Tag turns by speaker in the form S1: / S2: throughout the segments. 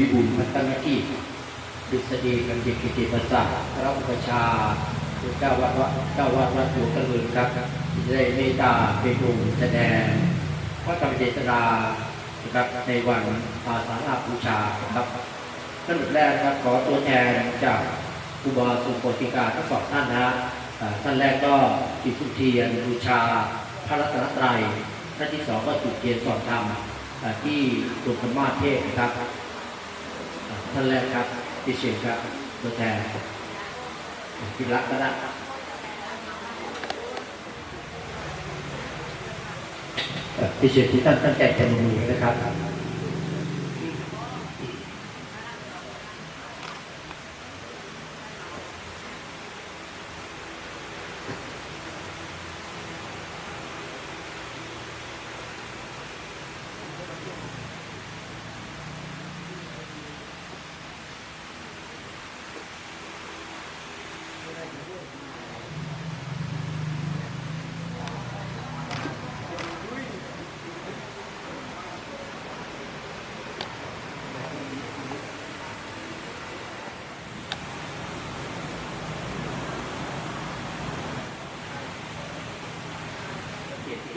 S1: วิบูลพัฒนกิจดุษฎีกัญญกิติประสาพระอุปชาเจ้าวัดวัดเจ้าวัดวัดหลวงตะลึงครับได้เมตตาเป็นผู้แสดงพระกรรมเจตนานะครับในวันอาสาฬหบูชาครับท่านแรกครับขอตัวแทนจากครูบาสุโปธิกาทั้งสองท่านนะท่านแรกก็จุดธูปเทียนบูชา พระรัตนตรัยท่านที่สองก็จุดเทียนสอนธรรมที่หลวงพ่อมาเทศนะครับ ท่านแรกครับพิเชษครับตัวแทนพิรักก็ได้พิเศษที่ท่านตั้งใจจะมือนะครับ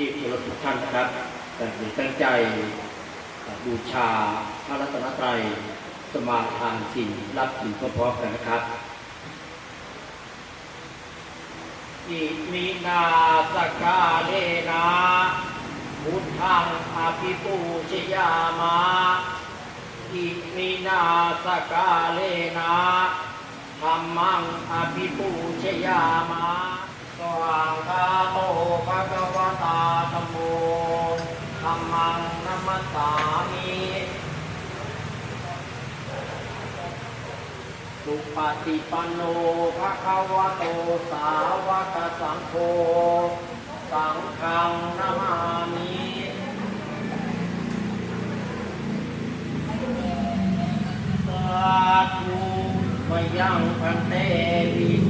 S1: ที่เคารพทุกท่านนะครับแต่งตั้งใจบูชาพระรัตนตรัยสมาทานสิ่งรับสิ่งพร้อมๆกันนะครับอิมินาสกาเลนะพุทธังอภิปูชยามาอิมินาสกาเลนะธรรมังอภิปูชยามา สว่างคาโตภะคะวตาธัมโมธรรมังนัมมัสสามิสุปฏิปันโนภะคะวะโตสาวกสังโฆสังฆังนามามิสาธุมยังพันเตวิ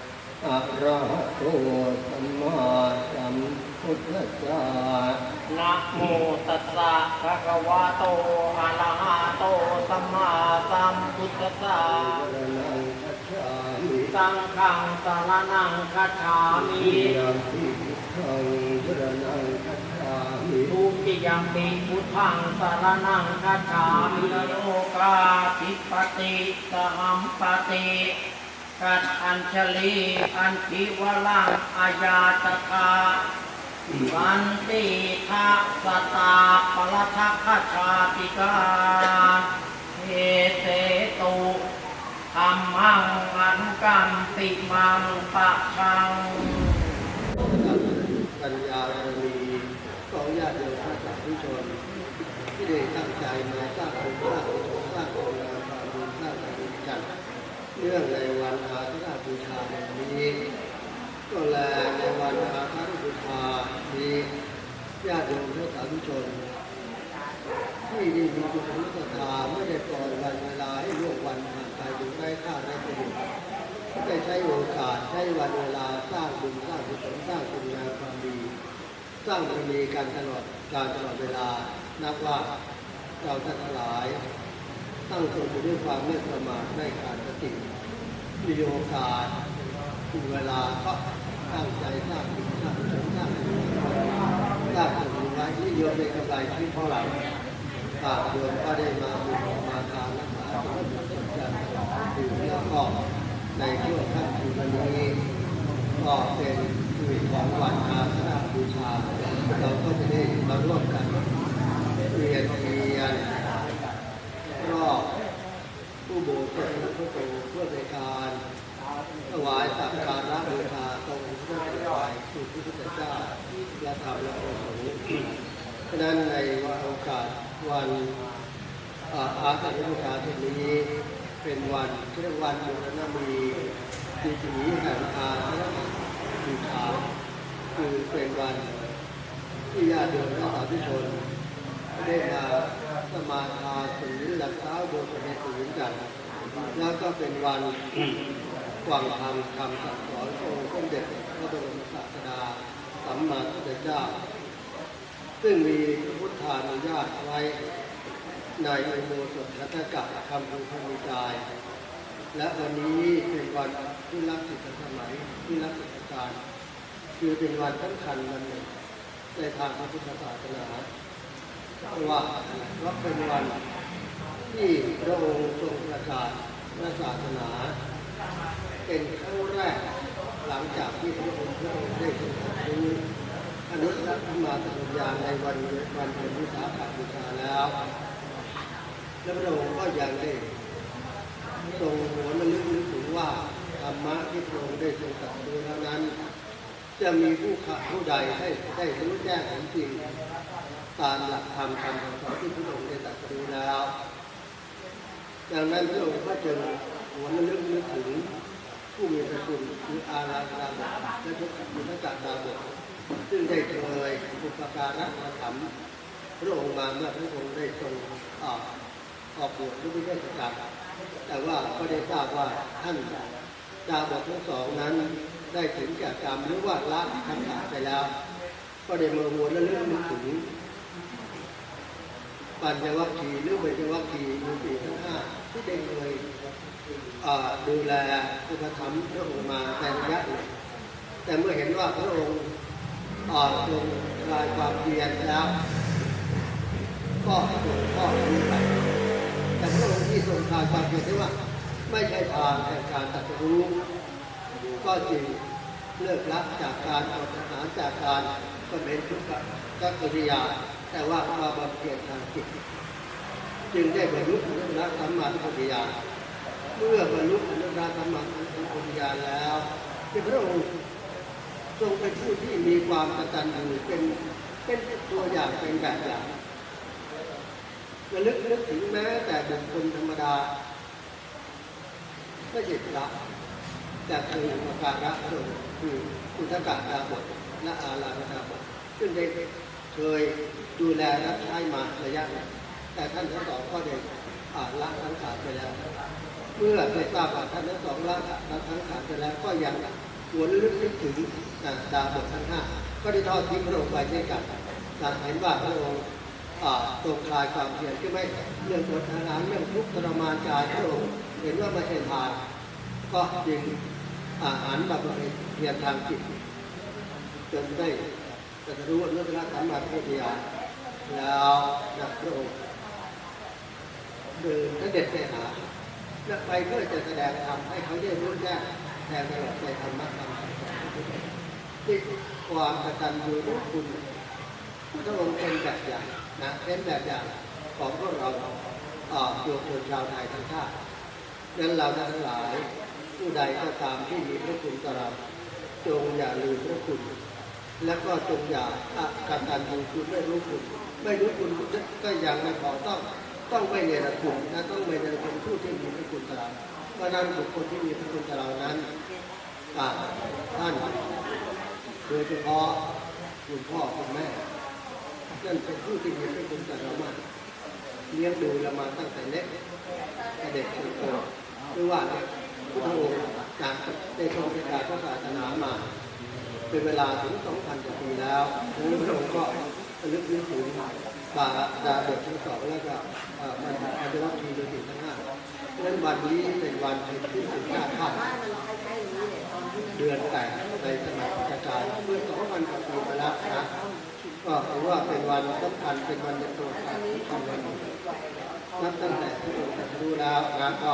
S1: นะสหปัญจศีลานิยาตามานิยังปีมายังพันเตวิสุวิสุระกนัทายาติสรเนนะสหปัญจศีลานิยาตามา
S2: นะโมตัสสะภะคะวะโตอะระหะโตสัมมาสัมพุทธัสสะ
S1: นะโมตัสสะภะคะวะโตอะระหะโตสัมมาสัมพุทธัสสะ
S2: สรณังคัจฉามิ
S1: สังฆังสารนังคัจฉามิ
S2: ยัมปิพุทธังสรณังคัจฉามิ
S1: ทุติยัมปิพุทธังสารนังคัจฉามิโลกาทิปติสหัมปติ กัดอัญชลีอันทิวลังอาญาตกาวันติทะสตาปรัทคชาติกาเอเตตุธรรมังอันกรรมปิมังปะชัง
S2: ปัญญาบารมีของญาติโยมพระสาธุชน ที่ได้ตั้งใจมาสร้างองค์พระสร้างองค์งามความดีสร้างการดีจัด เนื่องในวันอาทิตย์บูชาในนี้ก็แลในวันอาทิตย์บูชานี้ญาติโยมพระสาธุชน ที่ด้มีจุดรู้ศรัทธาไม่ได้ปล่อยวันเวลาให้ล่วงวันผ่านไปโดยไร้ค่าไร้ประโยชน์ได้ใช้โอกาสใช้วันเวลาสร้างบุญสร้างกุศลสร้างคุณงามความดี สร้างบารมีกันตลอดการตลอดเวลานับว่าเราท่านทั้งหลาย ตั้งตนอยู่ด้วยความไม่ประมาทไม่ขาดสติมีโอกาสมีเวลาก็ตั้งใจสร้างบุญสร้างกุศลสร้างคุณงามความดีสร้างบุญไว้ที่โยมเป็นกำไรชีวิตของเราฝากโยมก็ได้มาบุญมาทานรักษาพระพุทธเจ้าอยู่แล้วก็ในช่วงค่ำคืนวันนี้ก็เป็นชีวิของวันอาสาฬบูชาเราก็จะได้มาร่วมกัน วันอาสาฬบูชาเทนี้ เป็นวันเรียกวันบุรณมีดีจีแห่งอาสาฬบูชาคือเป็นวันที่ญาติโยมและสาธุชนได้มาสมาทานศีลหลักเท้าโนยปฏิศีลกันแล้วก็เป็นวันฟังธรรมคำสั่งสอนของสมเด็จพระบรมศาสดาสัมมาสัมพุทธเจ้า ซึ่งมีพุทธานุญาตไว้ในอุโบสถรัตกับคำพุทธนิกาย และวันนี้เป็นวันที่รักสิทธสมัยที่รักสิทธการ คือเป็นวันสำคัญวันหนึ่งในทางพระพุทธศาสนาเพราะว่าเพราะเป็นวันที่พระองค์ทรงประกาศพระศาสนา เป็นครั้งแรกหลังจากที่พระองค์พระองค์ได้ทรงตรัสรู้ อนุตตรธรรมาสัญญาในวันวันเพ็ญวิสาขบูชาแล้วและพระองค์ก็ยังได้ทรงหัวระลึกนึกถึงว่าธรรมะที่พระองค์ได้ทรงตรัสรู้แล้วนั้น จะมีผู้ขะผู้ใดได้ได้รู้แจ้งเห็นจริงตามหลักธรรมคำสอนที่พระองค์ได้ตรัสรู้แล้วดังนั้นพระองค์ก็จึงหัวระลึกนึกถึงผู้มีพระคุณคืออาราธนาบทและทุกขุนจักรดาบท ซึ่งได้เคยอุปการะมาถมพระองค์มาเมื่อพระองค์ได้ทรงออกออกบวชรือไม่ได้ประกาแต่ว่าก็ได้ทราบว่าท่านดาวบททั้งสองนั้นได้ถึงแก่กรรมหรือว่าละทั้งหลายไปแล้ว ก็ได้มาวนและเรื่องนึกถึงปัญญวัคคีหรือเบญจวัคคีมีสี่ทั้งห้าที่ได้เคยดูแลอุปถัมภ์พระองค์มาในระยะหนึ่งแต่เมื่อเห็นว่าพระองค์ อ่อนทรงลายความเพียรแล้วก็ส่งพ่อรู้ไปแต่พระองค์ที่ทรงคลายความเพียรที่ว่า ไม่ใช่ทางแห่งการตรัสรู้ ก็จึงเลิกละจากการอดอาหารจากการก็เป็นทุกขกักิริยา แต่ว่ามาบำเพ็ญทางจิตจึงได้บรรลุอนุรสัมมาสัมพุทธญาเมื่อบรรลุอนุรสัมมาสัมพุทธญาแล้วที่พระองค์ ทรงเป็นผู้ที่มีความกตัญญูเป็นเป็นตัวอย่างเป็นแบบอย่างระลึกนึกถึงแม้แต่บุคคลธรรมดาไม่ใช่พระแต่คืออุปการะพระองค์คืออุทกาดาบทและอาราธนาบทซึ่งได้เคยดูแลรับใช้มาระยะหนึ่งแต่ท่านทั้งสองก็ได้อ่าละทั้งขาดไปแล้ว เมื่อได้ทราบว่าท่านทั้งสองละทั้งขาดไปแล้วก็ยัง หวนลึกนึกถึงดาบททั้งห้าก็ได้ทอดทิ้งพระองค์ไปเช่นกันการเห็นว่าพระองค์อ่าทรงคลายความเพียรที่ไม่เรื่องอดอาหารเรื่องทุกข์ทรมานกายพระองค์เห็นว่าไม่ใช่ทางก็จึงอาหารบำเพ็ญเพียรทางจิตจนได้ตรัสรู้เรื่องพระธรรมะพุทธญาแล้วนักพระองค์เดินเสด็จไปหาและไปเพื่อจะแสดงธรรมให้เขาได้รู้แจ้ง แทนตลอดในธรรมะธรรมที่ความกตัญญูรู้คุณพระองค์เป็นแบบอย่างนะเป็นแบบอย่างของพวกเราตัวคนชาวไทยทั้งชาติดังนั้นเราทั้งหลายผู้ใดก็ตามที่มีพระคุณต่อเราจงอย่าลืมพระคุณ แล้วก็จงอย่าอะกตันยูคุณไม่รู้คุณ ไม่รู้คุณก็ยังไม่พอต้อง ต้องไม่เนรคุณนะต้องไม่เนรคุณผู้ที่มีพระคุณต่อเรา ราะนั้นบุคคลที่มีพระคุณต่อเรานั้นอ่าท่านโดยเฉพาะคุณพ่อคุณแม่นั่นเป็นผู้ที่มีพระคุณต่อเรามากเลี้ยงดูเรามาตั้งแต่เล็กแต่เด็กจนโตหรือว่าเนี่ยพระองค์จากได้ทรงประกาศพระศาสนามา เป็นเวลาถึง 2,000กว่าปีแล้วนี้พระองค์ก็ลึกนึกถึงบาดาเด็กทั้งสองแล้วก็เอ่อมันอาจจะว่ามีโดยถึงทั้งห้า นั้นวันนี้เป็นวันที่ที่สุดยอดข้าเดือนแปดในสมัยพุทธกาลเมื่อ2,000กว่าปีมาแล้วนะก็ถือว่าเป็นวันสำคัญเป็นวันเป็นตัวสำคัญวันหนึ่งนับตั้งแต่พระองค์ตรัสรู้แล้วนะก็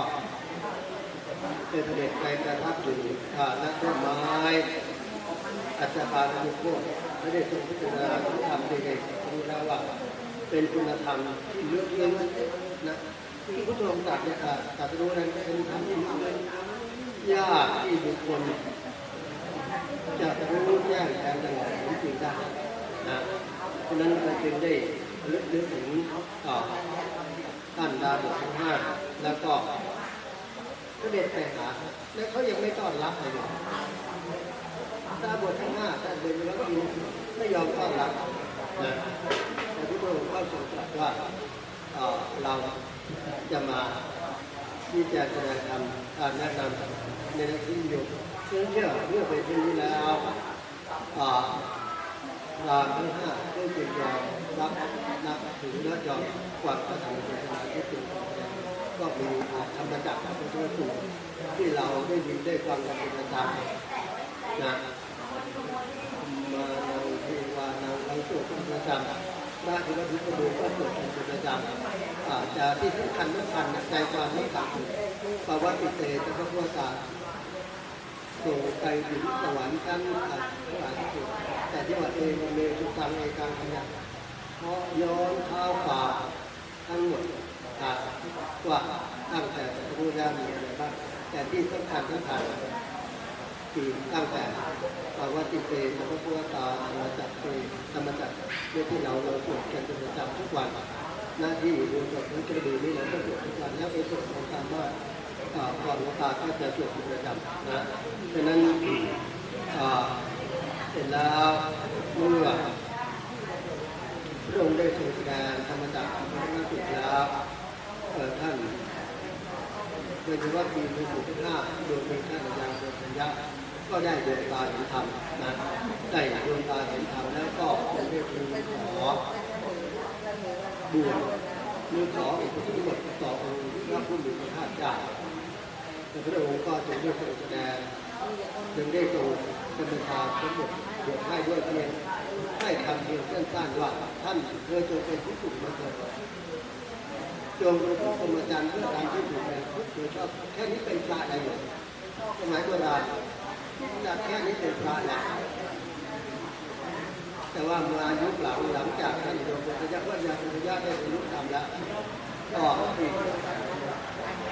S2: เป็นเสด็จไปประทับอยู่ฐานต้นไม้อัจฉริยะมุขโคตไม่ได้ทรงพิจารณาถึงธรรมที่ได้รู้แล้วว่าเป็นคุณธรรมที่ลือกเล้นนะ ที่พระองค์ตรัสเนี่ยอ่าตรัสรู้นั้นเป็นธรรมที่เลือกเล้นยากที่บุคคลจะรู้แจ้งแทนตลอดจริงได้นะเพราะฉะนั้นเราจึงได้ลึกนึกถึงอ่าท่านดาบททั้งห้าแล้วก็เด็จไปหาแล้วเขายังไม่ต้อนรับเลยดาบททั้งห้าท่เดินแล้วก็ไม่ยอมต้อนรับนะแต่ที่พระองค์ก็ทรงตรัสว่าเรา จะมาที่จะแสดงธรรมการแนะนำในที่อยู่เชื่อเชื่อเมื่อไปที่นี้แล้วอ่อรามทั้งห้าได้จึงยอมรับนับถือและยอมกวาดพระธรรมเทศนาที่เป็นก็มีธรรมจักรพระพุทธสูตรที่เราได้ยินได้ฟังกันประจำนะมานังเทวานังทั้งสวดเป็นประจำ พระธิรพิกดูก็สวดเป็นประจำจะที่สำคัญสำคัญใจความสำคัญปวัติเตตพระพุทธศาสนาส่งไปถึงสวรรค์ชั้นอัศวรรค์สุดแต่ที่ว่าเองเมตุตังเอกังขยะเพราะย้อนเท้าฝ่าทั้งหมดอะว่าตั้งแต่พระพุทธเจ้ามีอะไรบ้างแต่ที่สำคัญสำคัญ คือตั้งแต่ภาวะติเตธรรมพุทธตาธรรมจักรเตธรรมจักรเรื่องที่เราเราสวดกันเป็นประจำทุกวัน หน้าที่รวมกับทั้งกระดูนี้เราก็สวดทุกวันแล้วไปสวดของตามว่าก่อนหลวงตาก็จะสวดเป็นประจำนะฉะนั้นเสร็จแล้วเมื่อพระองค์ได้ทรงแสดงธรรมจักรของพระนักสุดแล้วท่านโดยเฉพาะปีหนึ่งถึงห้าโดยเป็นท่านอาจารย์ปัญญา ก็ได้ดวงตาเห็นธรรมนะได้ดวงตาเห็นธรรมแล้วก็เป็นเรื่องขอบวชมือขออุปสมบทต่อองค์พระผู้มีพระภาคเจ้าแต่พระองค์ก็ทรงได้ทรงแสดงจึงได้ทรงดำเนินการสมบทบวชให้ด้วยเพียงให้คำเพียงสั้นๆว่าท่านเคยจงเป็นที่สุดมาเถิดจงรู้พรหมจรรย์เพื่อการที่ถูกในทุกโดยชอบแค่นี้เป็นพระได้เลยสมัยโบราณ อยากแค่นี้เป็นพระแล้วแต่ว่ามายุคหลังหลังจากท่านโยมพระยาพระยาพระยาได้บรรลุธรรมแล้วก็ปี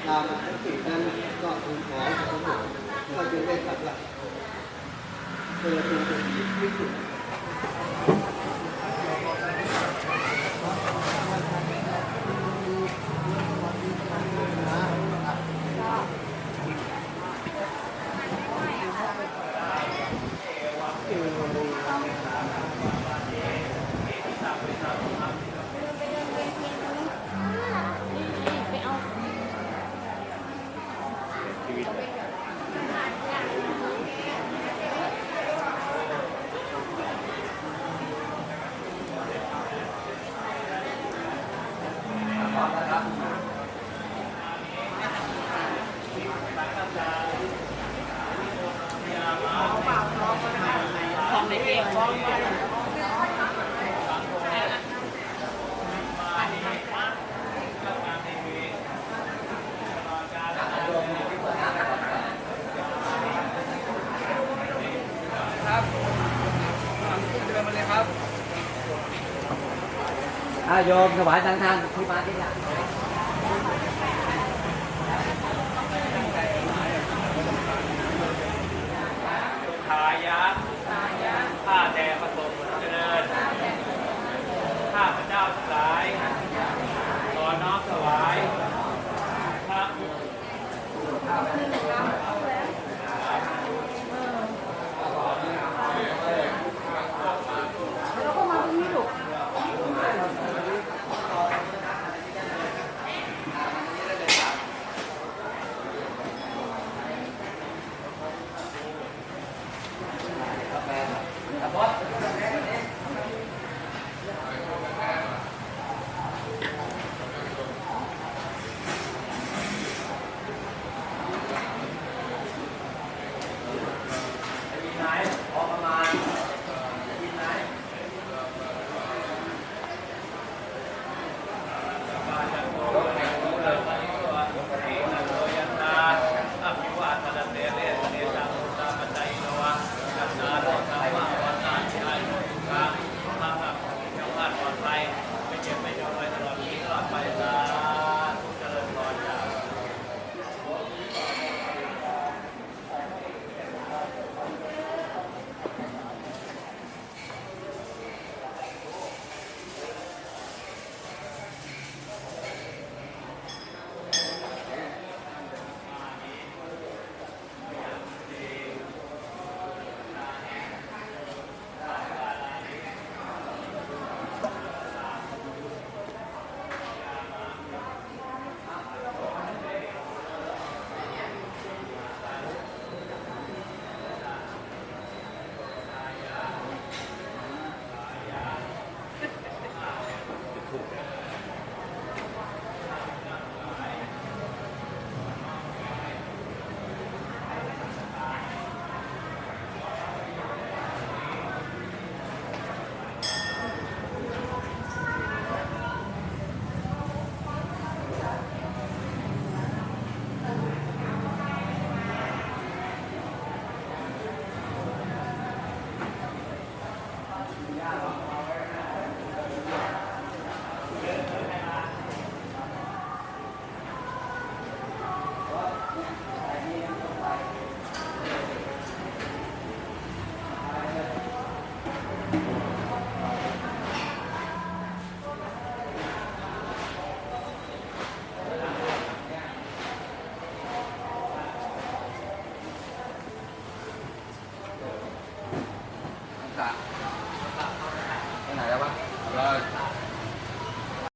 S2: ตามปีนั้นก็ทูลขอสมเด็จก็จะได้กลับว่เธอจงเป็นที่สุด
S3: ของในเกมว่า
S1: อาโยมถวายทางทางที่มาที่หลัง
S4: ทายะ